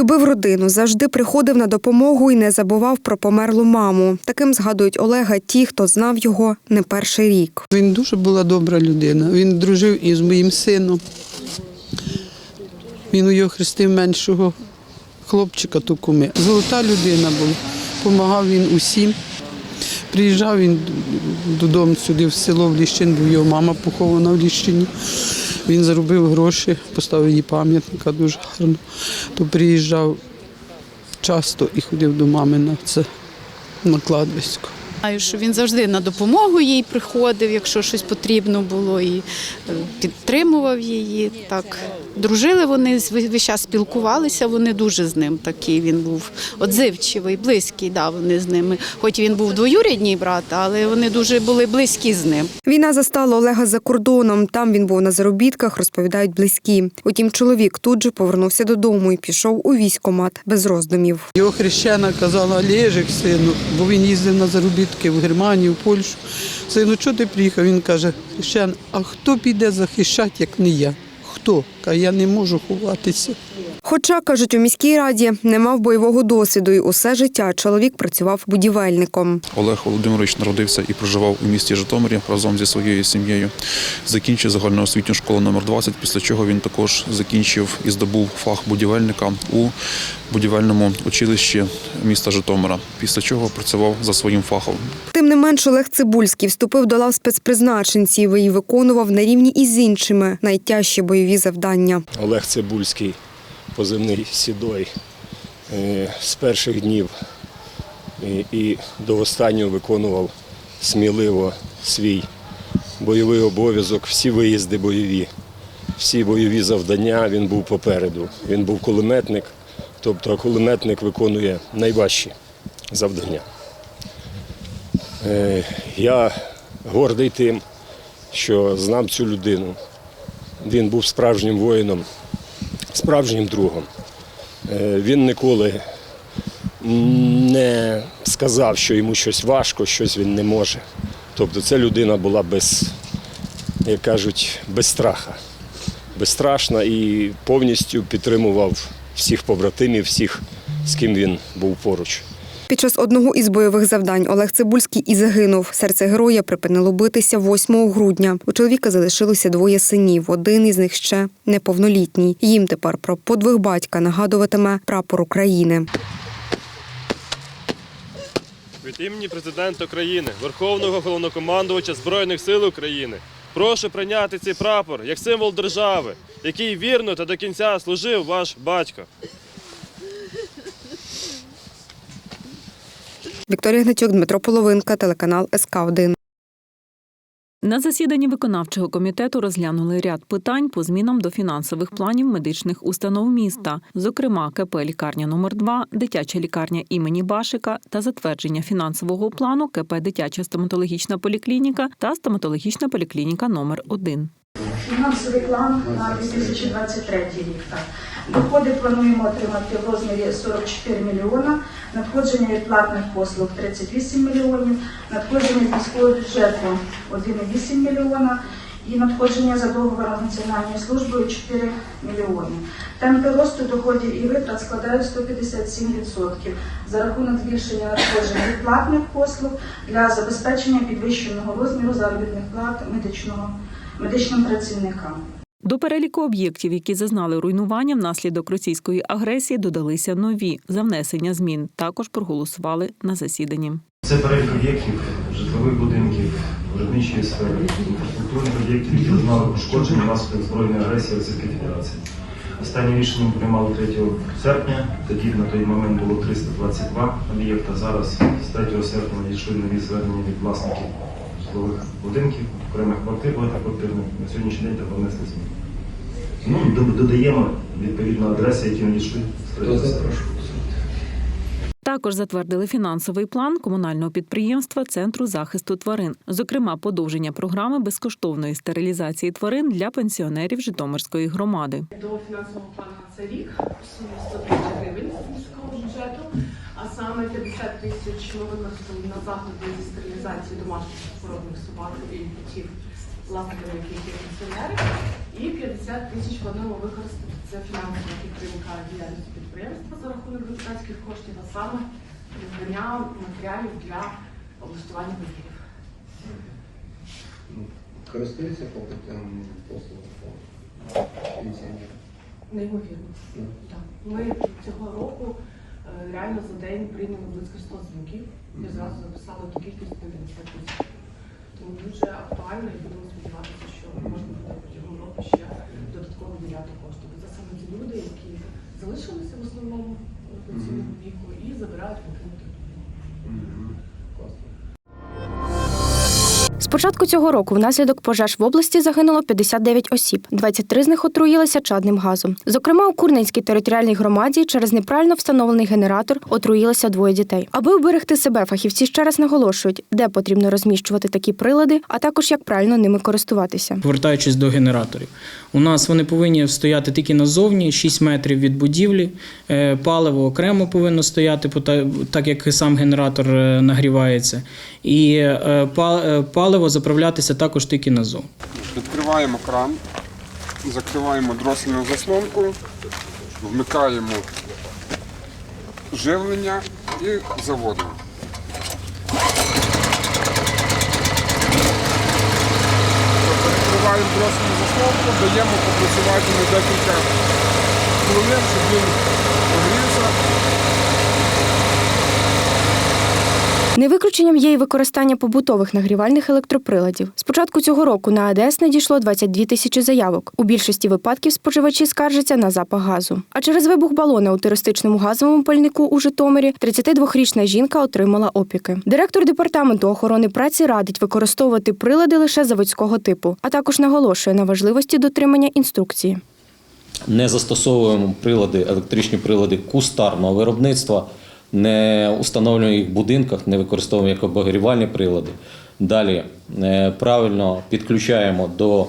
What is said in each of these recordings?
Любив родину, завжди приходив на допомогу і не забував про померлу маму. Таким згадують Олега ті, хто знав його не перший рік. Він дуже була добра людина. Він дружив із моїм сином. Він у його хрестив меншого хлопчика Тукуми. Золота людина була. Помагав він усім. Приїжджав він додому сюди, в село в Ліщин, бо його мама похована в Ліщині. Він заробив гроші, поставив їй пам'ятника дуже гарно. То приїжджав часто і ходив до мами на це на кладбисько. Знаю, що він завжди на допомогу їй приходив, якщо щось потрібно було, і е, підтримував її. Так дружили вони весь час спілкувалися. Вони дуже з ним такий. Він був отзивчивий, близький. Да, вони з ними. Хоч він був двоюрідній брат, але вони дуже були близькі з ним. Війна застала Олега за кордоном. Там він був на заробітках, розповідають близькі. Утім, чоловік тут же повернувся додому і пішов у військкомат без роздумів. Його хрещена казала Олежик, сину, бо він їздив на заробітки в Германію, в Польщу. Сину, чого ти приїхав? Він каже, хрещен, а хто піде захищати, як не я? Хто? Каже, я не можу ховатися. Хоча, кажуть, у міській раді не мав бойового досвіду, і усе життя чоловік працював будівельником. Олег Володимирович народився і проживав у місті Житомирі разом зі своєю сім'єю. Закінчив загальноосвітню школу номер 20, після чого він також закінчив і здобув фах будівельника у будівельному училищі міста Житомира. Після чого працював за своїм фахом. Тим не менш, Олег Цибульський вступив до лав спецпризначенців і виконував на рівні із іншими найтяжчі бойові завдання. Олег Цибульський, позивний Сідой, е, з перших днів і, і до останнього виконував сміливо свій бойовий обов'язок, всі виїзди бойові, всі бойові завдання він був попереду. Він був кулеметник, тобто кулеметник виконує найважчі завдання. Е, Я гордий тим, що знав цю людину. Він був справжнім воїном, справжнім другом. Е, Він ніколи не сказав, що йому щось важко, щось він не може. Тобто ця людина була без, як кажуть, без страха, безстрашна і повністю підтримував всіх побратимів, всіх, з ким він був поруч. Під час одного із бойових завдань Олег Цибульський і загинув. Серце героя припинило битися 8 грудня. У чоловіка залишилося двоє синів. Один із них ще неповнолітній. Їм тепер про подвиг батька нагадуватиме прапор України. Від імені президента України, Верховного головнокомандувача Збройних сил України, прошу прийняти цей прапор як символ держави, який вірно та до кінця служив ваш батько. Вікторія Гнатюк, Дмитро Половинка, телеканал СК 1 На засіданні виконавчого комітету розглянули ряд питань по змінам до фінансових планів медичних установ міста, зокрема КП лікарня номер 2 дитяча лікарня імені Башика та затвердження фінансового плану КП дитяча стоматологічна поліклініка та стоматологічна поліклініка номер 1 Фінансовий план на 2023 рік. Доходи плануємо отримати в розмірі 44 мільйона, надходження від платних послуг 38 мільйонів, надходження з міського бюджету 1,8 мільйона і надходження за договором Національною службою 4 мільйони. Темпи росту доходів і витрат складають 157% за рахунок збільшення надходжень від платних послуг для забезпечення підвищеного розміру заробітних плат медичного медичним працівникам. До переліку об'єктів, які зазнали руйнування внаслідок російської агресії, додалися нові за внесення змін. Також проголосували на засіданні. Це перелік об'єктів житлових будинків, виробничої сфери, інфраструктурних об'єктів, які зазнали пошкодження внаслідок збройної агресії Російської Федерації. Останнє рішення приймали 3 серпня. Тоді на той момент було 322 об'єкта. Зараз з 3 серпня надійшли нові звернення від власників житлових будинків, окремих квартир, багатоквартирних. На сьогоднішній день треба внести зміни. Ну, додаємо відповідно адреси, які надійшли з Також затвердили фінансовий план комунального підприємства Центру захисту тварин, зокрема подовження програми безкоштовної стерилізації тварин для пенсіонерів Житомирської громади. до фінансового плану на цей рік сумі 100 гривень з міського бюджету, а саме 50 тисяч ми використали на заходи зі стерилізації домашніх породних собак і котів, власниками яких є пенсіонери. І 50 тисяч плануємо використати це фінансова підтримка діяльності підприємства за рахунок депутатських коштів, а саме придбання матеріалів для облаштування будівель. Користується попитом послуг пенсіонерів? Неймовірно. Так. Ми цього року реально за день прийняли близько 100 дзвінків і зразу записали ту кількість на 50 тисяч. Тому дуже актуально і будемо сподіватися, що можна буде протягом року ще додатково виділяти кошти. Бо це саме ті люди, які залишилися в основному пенсійному віку і забирають покинути. З початку цього року внаслідок пожеж в області загинуло 59 осіб. 23 з них отруїлися чадним газом. Зокрема, у Курненській територіальній громаді через неправильно встановлений генератор отруїлося двоє дітей. Аби уберегти себе, фахівці ще раз наголошують, де потрібно розміщувати такі прилади, а також як правильно ними користуватися. Повертаючись до генераторів, у нас вони повинні стояти тільки назовні, 6 метрів від будівлі. Е, Паливо окремо повинно стояти, так як сам генератор е, нагрівається. І е, па- е, паливо заправлятися також тільки назовні. Відкриваємо кран, закриваємо дросельну заслонку, вмикаємо живлення і заводимо. Перекриваємо дросельну заслонку, даємо попрацювати на декілька хвилин, щоб він погрівся. Не виключенням є і використання побутових нагрівальних електроприладів. З початку цього року на АДС надійшло 22 тисячі заявок. У більшості випадків споживачі скаржаться на запах газу. А через вибух балона у туристичному газовому пальнику у Житомирі 32-річна жінка отримала опіки. Директор департаменту охорони праці радить використовувати прилади лише заводського типу, а також наголошує на важливості дотримання інструкції. не застосовуємо прилади, електричні прилади кустарного виробництва, не установлюємо в будинках, не використовуємо як обогрівальні прилади. Далі е, правильно підключаємо до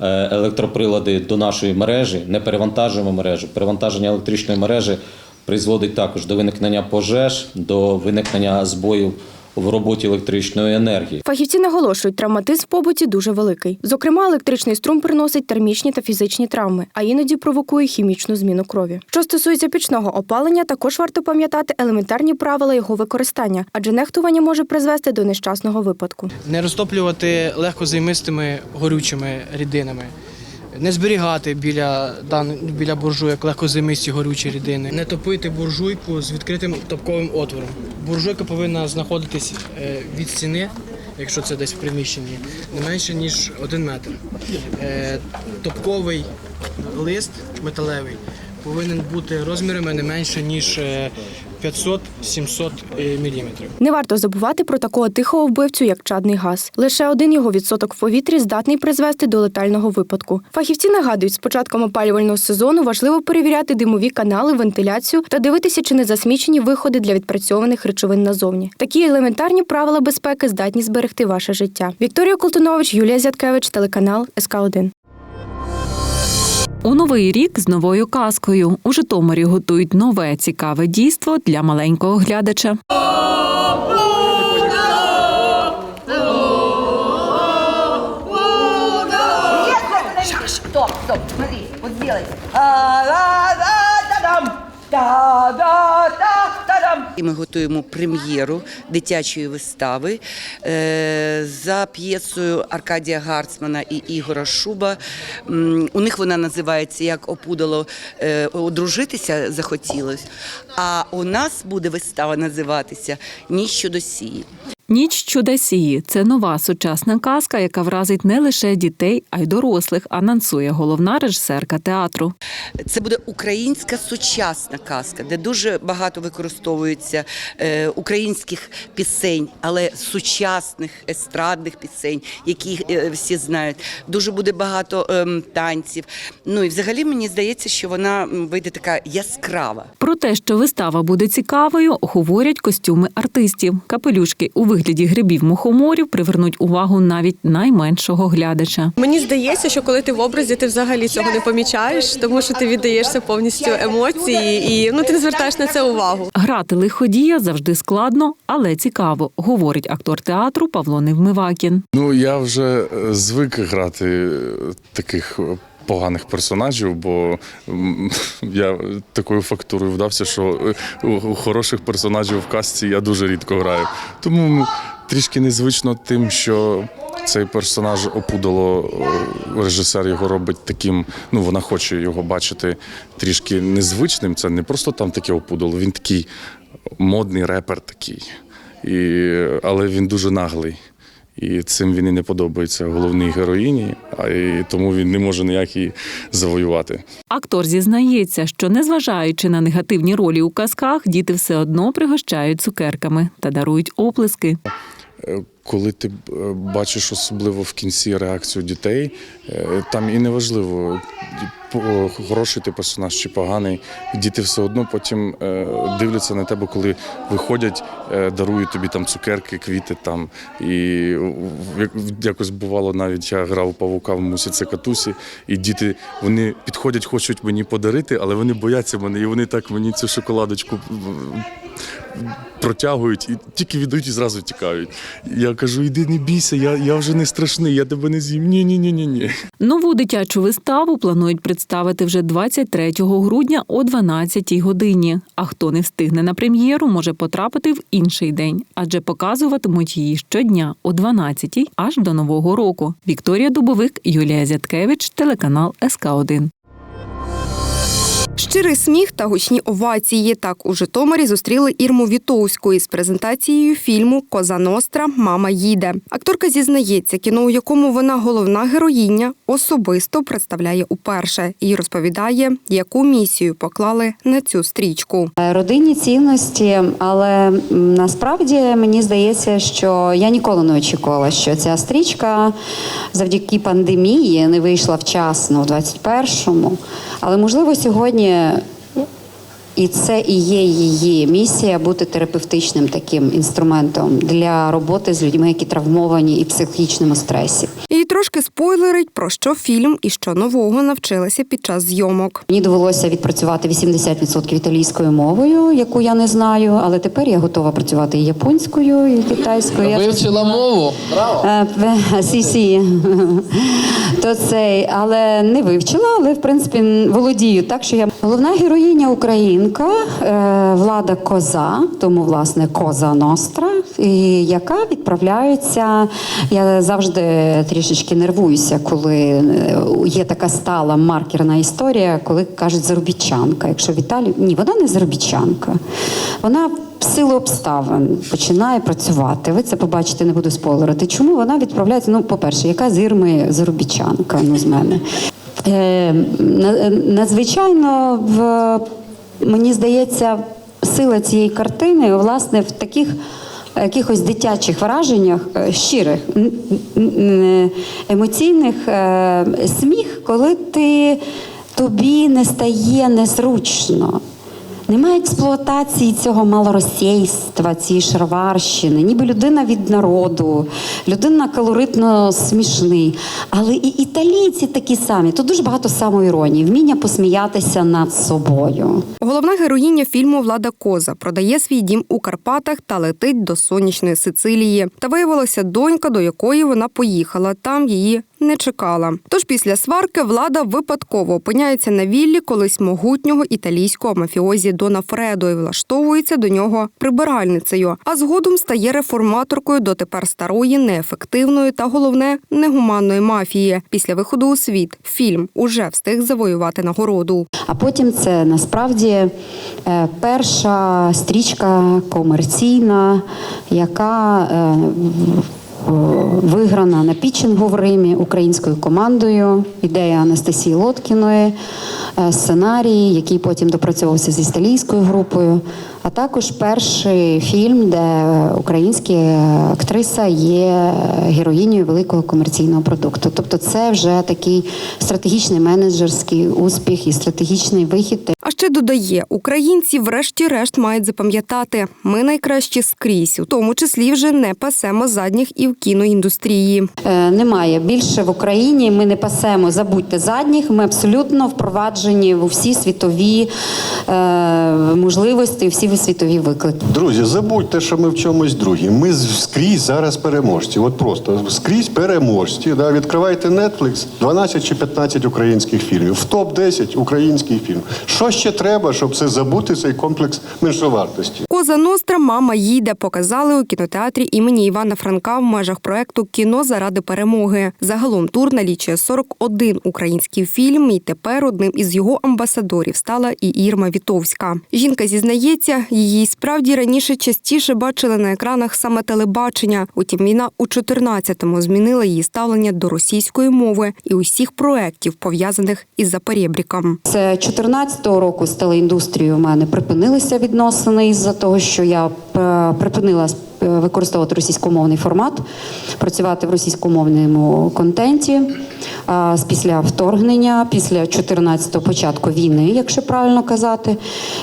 е, електроприлади до нашої мережі, не перевантажуємо мережу. Перевантаження електричної мережі призводить також до виникнення пожеж, до виникнення збоїв в роботі електричної енергії. Фахівці наголошують, травматизм в побуті дуже великий. Зокрема, електричний струм приносить термічні та фізичні травми, а іноді провокує хімічну зміну крові. Що стосується пічного опалення, також варто пам'ятати елементарні правила його використання, адже нехтування може призвести до нещасного випадку. Не розтоплювати легкозаймистими горючими рідинами. Не зберігати біля, дан- біля буржуйок легкозаймисті горючі рідини. Не топити буржуйку з відкритим топковим отвором. Буржуйка повинна знаходитись е, від стіни, якщо це десь в приміщенні, не менше ніж один метр. Е, Топковий лист металевий повинен бути розмірами не менше ніж е, 500-700 мм. Не варто забувати про такого тихого вбивцю, як чадний газ. Лише один його відсоток в повітрі здатний призвести до летального випадку. Фахівці нагадують, з початком опалювального сезону важливо перевіряти димові канали, вентиляцію та дивитися, чи не засмічені виходи для відпрацьованих речовин назовні. Такі елементарні правила безпеки здатні зберегти ваше життя. Вікторія Колтунович, Юлія Зяткевич, телеканал СК 1 У новий рік з новою казкою у Житомирі готують нове цікаве дійство для маленького глядача. Стоп, стоп, смотри, вот сделай. Та-да-да-та-дам! Та-да-та-та-дам! І ми готуємо прем'єру дитячої вистави е, за п'єсою Аркадія Гарцмана і Ігора Шуба. У них вона називається Як опудало е, одружитися захотілось. А у нас буде вистава називатися Ніч щодо сії. Ніч чудесії це нова сучасна казка, яка вразить не лише дітей, а й дорослих, анонсує головна режисерка театру. Це буде українська сучасна казка, де дуже багато використовується е, українських пісень, але сучасних естрадних пісень, які е, всі знають. Дуже буде багато ем, танців. Ну і взагалі мені здається, що вона вийде така яскрава. Про те, що вистава буде цікавою, говорять костюми артистів. Капелюшки у вигляді грибів мухоморів привернуть увагу навіть найменшого глядача. Мені здається, що коли ти в образі, ти взагалі цього не помічаєш, тому що ти віддаєшся повністю емоції і ну ти не звертаєш на це увагу. Грати лиходія завжди складно, але цікаво, говорить актор театру Павло Невмивакін. Ну я вже е, звик грати е, таких е, поганих персонажів, бо я такою фактурою вдався, що е, у- хороших персонажів в касті я дуже рідко граю. Тому трішки незвично тим, що цей персонаж опудало, е, режисер його робить таким. Ну, вона хоче його бачити трішки незвичним. Це не просто там таке опудало, він такий модний репер такий. І, але він дуже наглий. І цим він і не подобається головній героїні, а і тому він не може ніяк її завоювати. Актор зізнається, що незважаючи на негативні ролі у казках, діти все одно пригощають цукерками та дарують оплески. Коли ти е, бачиш особливо в кінці реакцію дітей, е, там і неважливо, хороший ти персонаж чи поганий, діти все одно потім е, дивляться на тебе, коли виходять, дарують тобі там цукерки, квіти там. І якось бувало, навіть я грав павука в мусі катусі, і діти вони підходять, хочуть мені подарити, але вони бояться мене, і вони так мені цю шоколадочку протягують і тільки віддають і зразу тікають. Я кажу: іди не бійся, я, я вже не страшний, я тебе не з'їм. Ні, ні, ні, ні, ні. Нову дитячу виставу планують представити вже 23 грудня о 12-й годині. А хто не встигне на прем'єру, може потрапити в інший день, адже показуватимуть її щодня о 12-й аж до нового року. Вікторія Дубовик, Юлія Зяткевич, телеканал СК 1 Щирий сміх та гучні овації. Так у Житомирі зустріли Ірму Вітовську із презентацією фільму Коза Ностра Мама їде. Акторка зізнається, кіно, у якому вона головна героїня, особисто представляє уперше і розповідає, яку місію поклали на цю стрічку. Родинні цінності, але насправді мені здається, що я ніколи не очікувала, що ця стрічка завдяки пандемії не вийшла вчасно в 21-му. Але можливо сьогодні не і це і є її місія бути терапевтичним таким інструментом для роботи з людьми, які травмовані і в психічному стресі. І трошки спойлерить про що фільм і що нового навчилася під час зйомок. Мені довелося відпрацювати 80% італійською мовою, яку я не знаю, але тепер я готова працювати і японською, і китайською. Вивчила мову? Е, в- Сі, сі. То цей, але не вивчила, але в принципі володію. Так що я головна героїня українка, е, влада коза, тому власне коза Ностра, і яка відправляється. Я завжди трішечки нервуюся, коли е, є така стала маркерна історія, коли кажуть заробітчанка. Якщо в Італії ні, вона не заробітчанка. Вона в силу обставин починає працювати. Ви це побачите, не буду спойлерити. Чому вона відправляється? Ну, по-перше, яка з Ірми заробітчанка, ну з мене. Е, надзвичайно в мені здається, сила цієї картини власне в таких якихось дитячих враженнях, е, щирих, н- емоційних е, сміх, коли ти тобі не стає незручно. Немає експлуатації цього малоросійства, цієї шарварщини, ніби людина від народу, людина колоритно смішний. Але і італійці такі самі. Тут дуже багато самоіронії, вміння посміятися над собою. Головна героїня фільму Влада Коза продає свій дім у Карпатах та летить до сонячної Сицилії. Та виявилося донька, до якої вона поїхала. Там її не чекала. Тож після сварки влада випадково опиняється на віллі колись могутнього італійського мафіозі Дона Фредо і влаштовується до нього прибиральницею. А згодом стає реформаторкою дотепер старої, неефективної та головне негуманної мафії. Після виходу у світ фільм уже встиг завоювати нагороду. А потім це насправді е, перша стрічка комерційна, яка е, виграна на пітчингу в Римі українською командою. Ідея Анастасії Лоткіної, е, сценарій, який потім допрацьовувався з італійською групою. А також перший фільм, де українська актриса є героїнею великого комерційного продукту. Тобто, це вже такий стратегічний менеджерський успіх і стратегічний вихід. А ще додає, українці, врешті-решт, мають запам'ятати, ми найкращі скрізь, у тому числі вже не пасемо задніх і в кіноіндустрії. Е, Немає більше в Україні. Ми не пасемо, забудьте задніх. Ми абсолютно впроваджені в усі світові е, можливості, всі нові світові виклики. Друзі, забудьте, що ми в чомусь другі. Ми скрізь зараз переможці. От просто скрізь переможці. Да? Відкривайте Netflix, 12 чи 15 українських фільмів. В топ-10 український фільм. Що ще треба, щоб це забути, цей комплекс меншовартості? Коза Ностра Мама їде показали у кінотеатрі імені Івана Франка в межах проекту Кіно заради перемоги. Загалом тур налічує 41 український фільм, і тепер одним із його амбасадорів стала і Ірма Вітовська. Жінка зізнається, її справді раніше частіше бачили на екранах саме телебачення. Утім, війна у 14-му змінила її ставлення до російської мови і усіх проєктів, пов'язаних із Запорєбріком. З 2014 року з телеіндустрією у мене припинилися відносини із-за того, що я припинила е, використовувати російськомовний формат, працювати в російськомовному контенті. З після вторгнення, після 14-го початку війни, якщо правильно казати.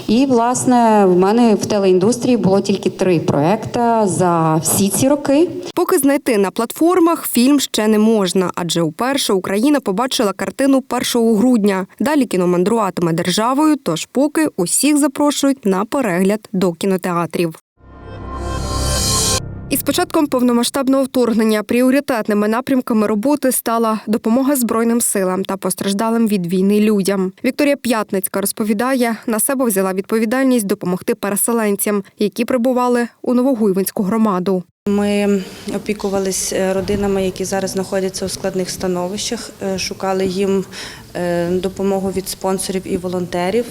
І власне в мене в телеіндустрії було тільки три проекти за всі ці роки. Поки знайти на платформах фільм ще не можна, адже уперше Україна побачила картину 1 грудня. Далі кіно мандруватиме державою, тож поки усіх запрошують на перегляд до кінотеатрів. Із початком повномасштабного вторгнення пріоритетними напрямками роботи стала допомога Збройним силам та постраждалим від війни людям. Вікторія П'ятницька розповідає, на себе взяла відповідальність допомогти переселенцям, які прибували у Новогуйвинську громаду. Ми опікувались е, родинами, які зараз знаходяться у складних становищах, е, шукали їм е, допомогу від спонсорів і волонтерів,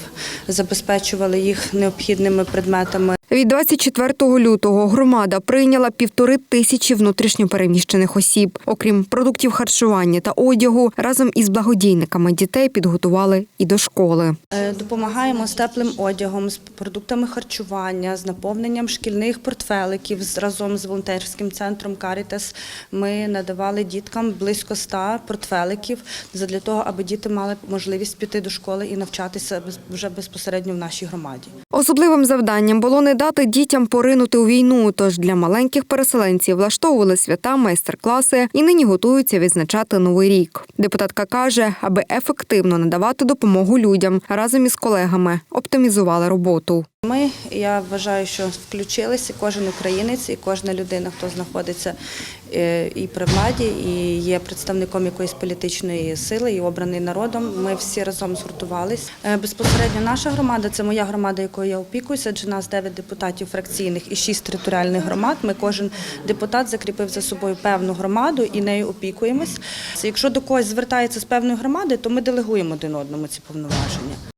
забезпечували їх необхідними предметами. Від 24 лютого громада прийняла півтори тисячі внутрішньопереміщених осіб. Окрім продуктів харчування та одягу, разом із благодійниками дітей підготували і до школи. Е, Допомагаємо з теплим одягом, з продуктами харчування, з наповненням шкільних портфеликів разом з волонтерським центром Карітас. Ми надавали діткам близько 100 портфеликів для того, аби діти мали можливість піти до школи і навчатися вже безпосередньо в нашій громаді. Особливим завданням було не дати дітям поринути у війну. Тож для маленьких переселенців влаштовували свята, майстер-класи і нині готуються відзначати новий рік. Депутатка каже, аби ефективно надавати допомогу людям разом із колегами оптимізували роботу. Ми, я вважаю, що включилися кожен українець і кожна людина, хто знаходиться і при владі, і є представником якоїсь політичної сили, і обраний народом. Ми всі разом згуртувались. Е, Безпосередньо наша громада це моя громада, якою я опікуюся. Адже нас 9 депутатів фракційних і 6 територіальних громад. Ми кожен депутат закріпив за собою певну громаду і нею опікуємось. Якщо до когось звертається з певної громади, то ми делегуємо один одному ці повноваження.